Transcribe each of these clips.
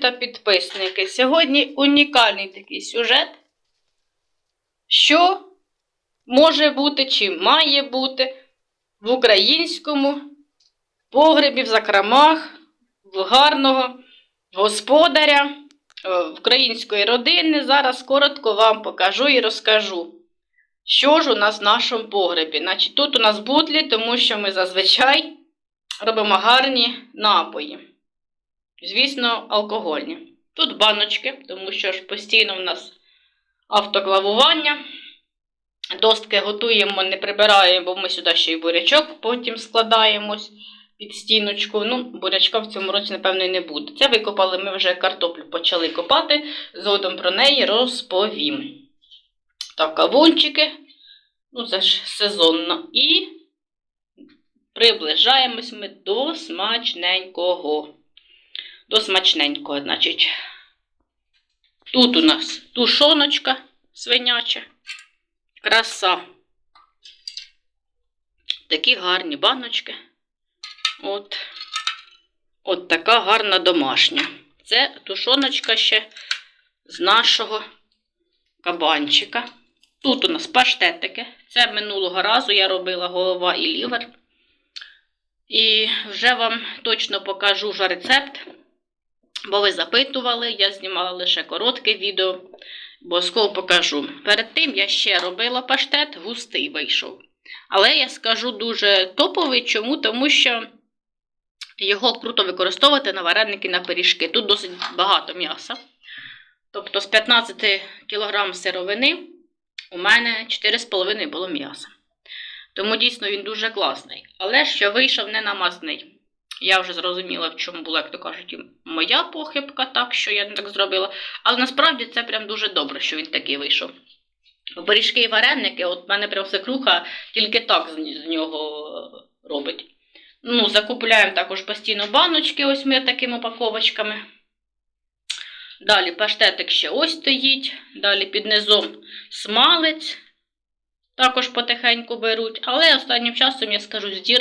та підписники. Сьогодні унікальний такий сюжет. Що може бути чи має бути в українському погребі, в закромах, в гарного господаря, е, української родини. Зараз коротко вам покажу і розкажу. Що ж у нас в нашому погребі? Значить, тут у нас бутлі, тому що ми зазвичай робимо гарні напої. Звісно, алкогольні. Тут баночки, тому що ж постійно в нас автоклавування. Достки готуємо, не прибираємо, бо ми сюди ще й бурячок потім складаємось під стіночку. Ну, бурячка в цьому році, напевно, і не буде. Це викопали, ми вже картоплю почали копати, згодом про неї розповім. Так, кавунчики. Ну, це ж сезонно. І приближаємось ми до смачненького. До смачненького, значить. Тут у нас тушоночка свиняча. Краса. Такі гарні баночки. От. От така гарна домашня. Це тушоночка ще з нашого кабанчика. Тут у нас паштетики. Це минулого разу я робила голова і лівер. І вже вам точно покажу вже рецепт. Бо ви запитували, я знімала лише коротке відео. бо Обов'язково покажу. Перед тим я ще робила паштет, густий вийшов. Але я скажу дуже топовий. Чому? Тому що його круто використовувати на вареники на пиріжки. Тут досить багато м'яса. Тобто з 15 кг сировини у мене 4,5 було м'яса. Тому дійсно він дуже класний. Але що вийшов не намазний. Я вже зрозуміла, в чому була, як то кажуть, моя похибка, так що я не так зробила. Але насправді це прям дуже добре, що він такий вийшов. Пиріжки і вареники, от в мене прям свекруха тільки так з з нього робить. Ну, закупляємо також постійно баночки, ось ми такими упаковочками. Далі паштетик ще ось стоїть. Далі під низом смалець. Також потихеньку беруть. Але останнім часом, я скажу, здір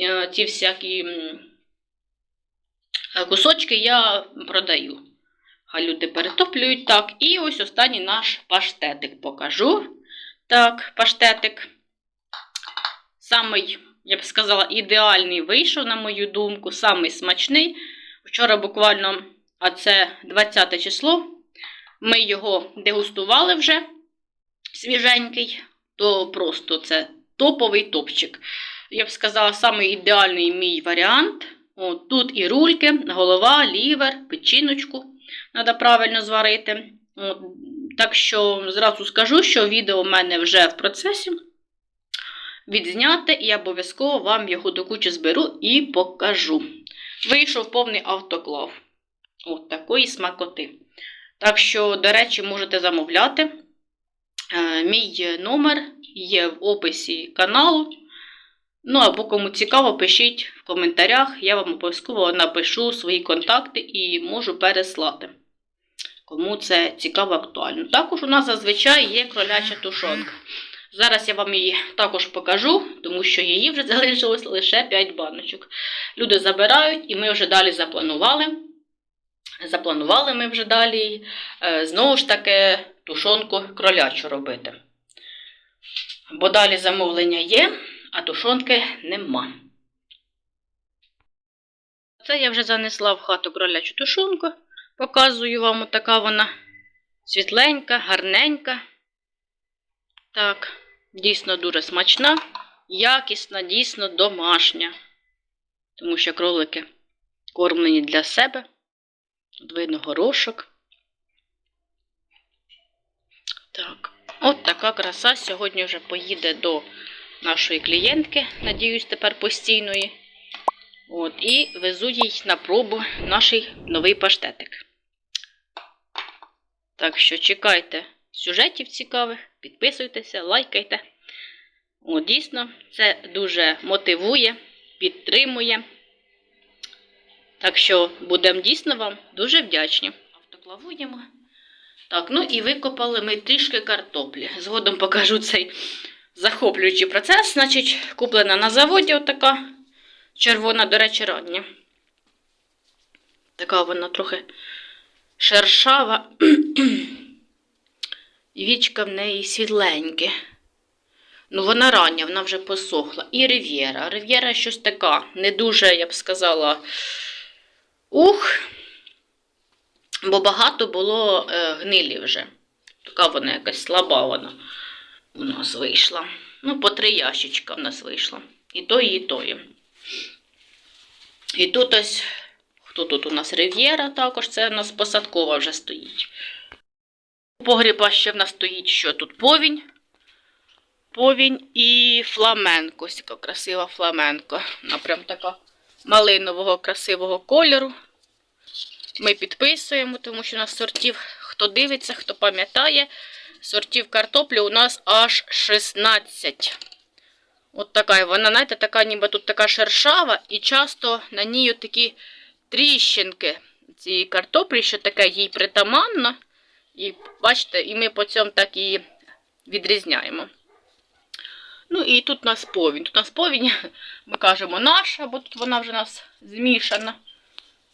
е, ці всякі е, кусочки я продаю. Хай люди перетоплюють. Так, і ось останній наш паштетик покажу. Так, паштетик. Самий, я б сказала, ідеальний вийшов, на мою думку, самий смачний. Вчора буквально, а це 20 число, ми його дегустували вже свіженький, то просто це топовий топчик. Я б сказала, самий ідеальний мій варіант. От, тут і рульки, голова, лівер, печіночку треба правильно зварити. От, так що зразу скажу, що відео в мене вже в процесі відзняте, і обов'язково вам його до кучі зберу і покажу. Вийшов повний автоклав. От такої смакоти. Так що, до речі, можете замовляти. Е, Мій номер є в описі каналу. Ну, або кому цікаво, пишіть в коментарях, я вам обов'язково напишу свої контакти і можу переслати. Кому це цікаво, актуально. Також у нас зазвичай є кроляча тушонка. Зараз я вам її також покажу, тому що її вже залишилось лише 5 баночок. Люди забирають, і ми вже далі запланували. Запланували ми вже далі, е, знову ж таки, тушонку кролячу робити. Бо далі замовлення є, а тушонки нема. Це я вже занесла в хату кролячу тушонку. Показую вам, отака вона світленька, гарненька. Так, дійсно дуже смачна, якісна, дійсно домашня. Тому що кролики кормлені для себе. Видно горошок. Так, от така краса сьогодні вже поїде до нашої клієнтки, надіюсь, тепер постійної. От, і везу їй на пробу наш новий паштетик. Так що чекайте сюжетів цікавих, підписуйтеся, лайкайте. От, дійсно, це дуже мотивує, підтримує. Так що будемо дійсно вам дуже вдячні. Автоклавуємо. Так, ну і викопали ми трішки картоплі. Згодом покажу цей захоплюючий процес. Значить, куплена на заводі отака червона, до речі, рання. Така вона трохи шершава. Вічка в неї світленьке. Ну, вона рання, вона вже посохла. І рив'єра. Рив'єра щось така, не дуже, я б сказала, ух. Бо багато було е, гнилі вже. Така вона якась слаба вона у нас вийшла. Ну, по три ящичка в нас вийшло. І тої, і тої. І тут ось, хто тут у нас Рив'єра також, це у нас посадкова вже стоїть. Погріба ще в нас стоїть що тут повінь. Повінь і фламенко. Ось така красива фламенко. Вона прям така малинового красивого кольору. Ми підписуємо, тому що у нас сортів, хто дивиться, хто пам'ятає, сортів картоплі у нас аж 16. От така вона, знаєте, така ніби тут така шершава, і часто на ній такі тріщинки цієї картоплі, що таке їй притаманно. І бачите, і ми по цьому так її відрізняємо. Ну і тут у нас повінь. Тут у нас повінь, ми кажемо наша, бо тут вона вже у нас змішана.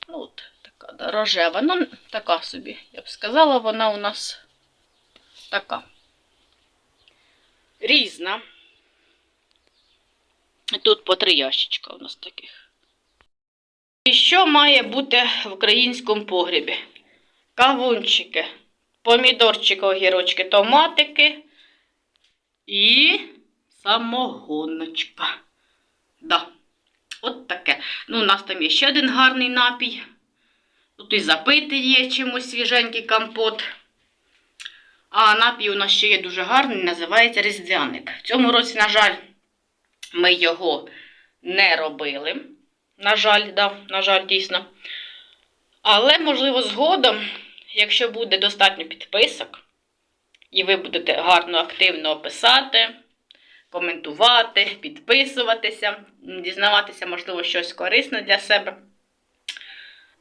Ну, от така рожева. Ну, така собі, я б сказала, вона у нас така. Різна. І Тут по три ящичка у нас таких. І що має бути в українському погрібі? Кавунчики, помідорчики, огірочки, томатики і самогоночка. Да. От таке. Ну, у нас там є ще один гарний напій. Тут і запити є чимось свіженький компот. А напій у нас ще є дуже гарний, називається різдвяник. В цьому році, на жаль, ми його не робили. На жаль, да, на жаль, дійсно. Але, можливо, згодом, якщо буде достатньо підписок, і ви будете гарно, активно писати, коментувати, підписуватися, дізнаватися, можливо, щось корисне для себе.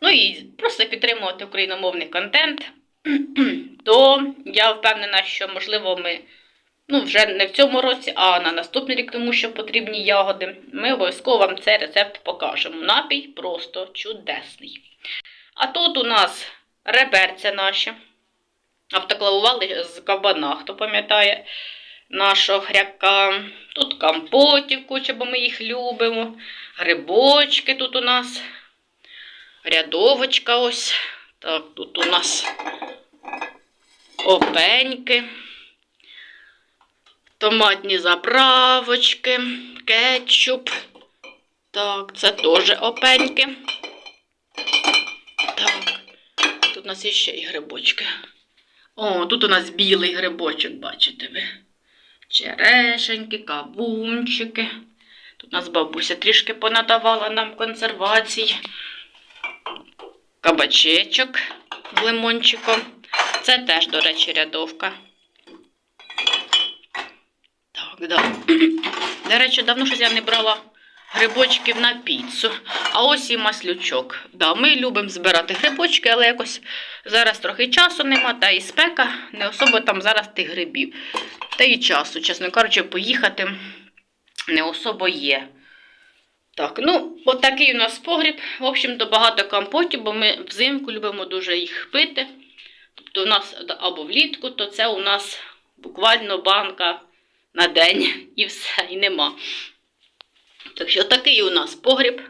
Ну і просто підтримувати україномовний контент, то я впевнена, що, можливо, ми ну, вже не в цьому році, а на наступний рік, тому що потрібні ягоди, ми обов'язково вам цей рецепт покажемо. Напій просто чудесний. А тут у нас реберця наші. Автоклавували з кабана, хто пам'ятає нашого хряка. Тут компотів куча, бо ми їх любимо. Грибочки тут у нас. Рядовочка ось. Так, тут у нас опеньки. Томатні заправочки, кетчуп. Так, це теж опеньки. Так, тут у нас ще і грибочки. О, тут у нас білий грибочок, бачите ви. Черешеньки, кавунчики. Тут у нас бабуся трішки понадавала нам консервацій. Кабачечок з лимончиком. Це теж, до речі, рядовка. Так, да. До речі, давно щось я не брала грибочків на піцу. А ось і маслючок. Да, ми любимо збирати грибочки, але якось зараз трохи часу нема, та і спека, не особо там зараз тих грибів. Та і часу, чесно кажучи, поїхати не особо є. Так, ну, от такий у нас погріб. В общем-то, багато компотів, бо ми взимку любимо дуже їх пити. Тобто у нас або влітку, то це у нас буквально банка на день і все, і нема. Так що такий у нас погріб.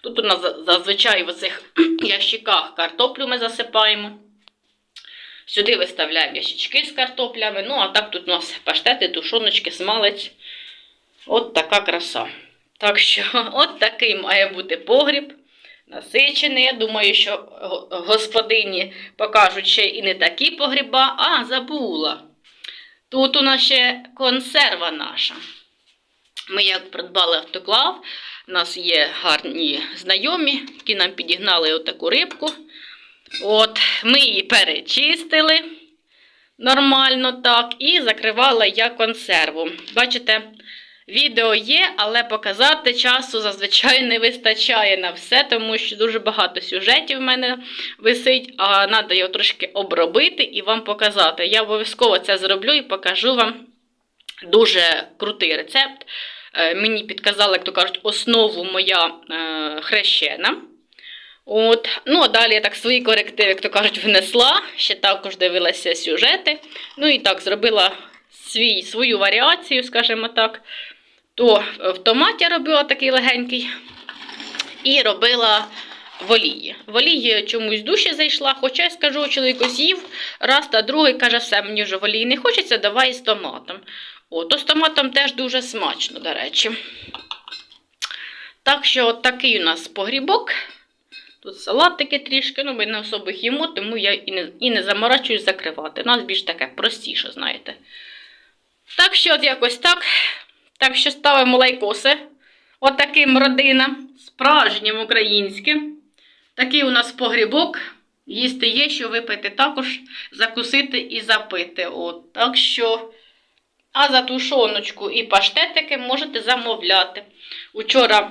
Тут у нас зазвичай в оцих ящиках картоплю ми засипаємо. Сюди виставляємо ящички з картоплями. Ну, а так тут у нас паштети, тушоночки, смалець. От така краса. Так що, от такий має бути погріб. Насичений. Я думаю, що господині покажуть ще і не такі погріба, а забула. Тут у нас ще консерва наша. Ми як придбали автоклав, у нас є гарні знайомі, які нам підігнали отаку рибку. От, Ми її перечистили нормально так, і закривала я консерву. Бачите, відео є, але показати часу зазвичай не вистачає на все, тому що дуже багато сюжетів в мене висить, а треба його трошки обробити і вам показати. Я обов'язково це зроблю і покажу вам дуже крутий рецепт. Е, Мені підказали, як то кажуть, основу моя е, хрещена. От. Ну, а далі я так свої корективи, як то кажуть, внесла. Ще також дивилася сюжети. Ну і так, зробила свій, свою варіацію, скажімо так. То в томаті робила такий легенький. І робила в олії. В олії чомусь дужче зайшла, хоча я скажу, чоловік з'їв раз та другий каже, все, мені вже в олії не хочеться, давай з томатом. О, то з томатом теж дуже смачно, до речі. Так що от такий у нас погрібок. Тут салатики трішки, ну ми не особо їмо, тому я і не, і не заморачуюсь закривати. У нас більш таке простіше, знаєте. Так що, от якось так. Так що ставимо лайкоси. От родинам, справжнім українським. Такий у нас погрібок. Їсти є, що випити також, закусити і запити. От, так що. А за тушоночку і паштетики можете замовляти. Учора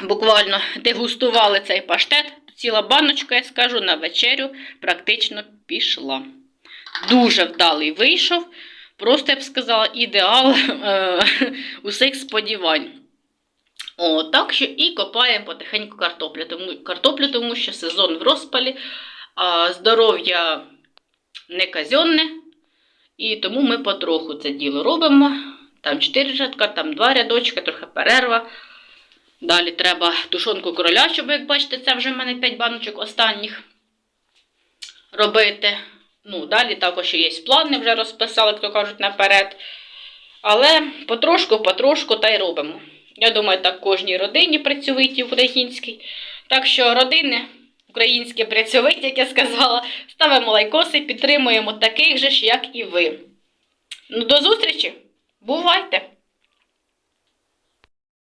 буквально дегустували цей паштет. Ціла баночка, я скажу, на вечерю практично пішла. Дуже вдалий вийшов. Просто я б сказала, ідеал е, усіх сподівань. О, так що і копаємо потихеньку картоплю. Тому, картоплю, тому що сезон в розпалі, а здоров'я не казенне. І тому ми потроху це діло робимо. Там 4 рядка, там 2 рядочки, трохи перерва. Далі треба тушонку короля, щоб, як бачите, це вже в мене 5 баночок останніх робити. Ну, далі також є плани, вже розписали, як то кажуть, наперед. Але потрошку-потрошку та й робимо. Я думаю, так кожній родині працьовитій українській. Так що родини українські працьовиті, як я сказала, ставимо лайкоси, підтримуємо таких же ж, як і ви. Ну, до зустрічі! Бувайте!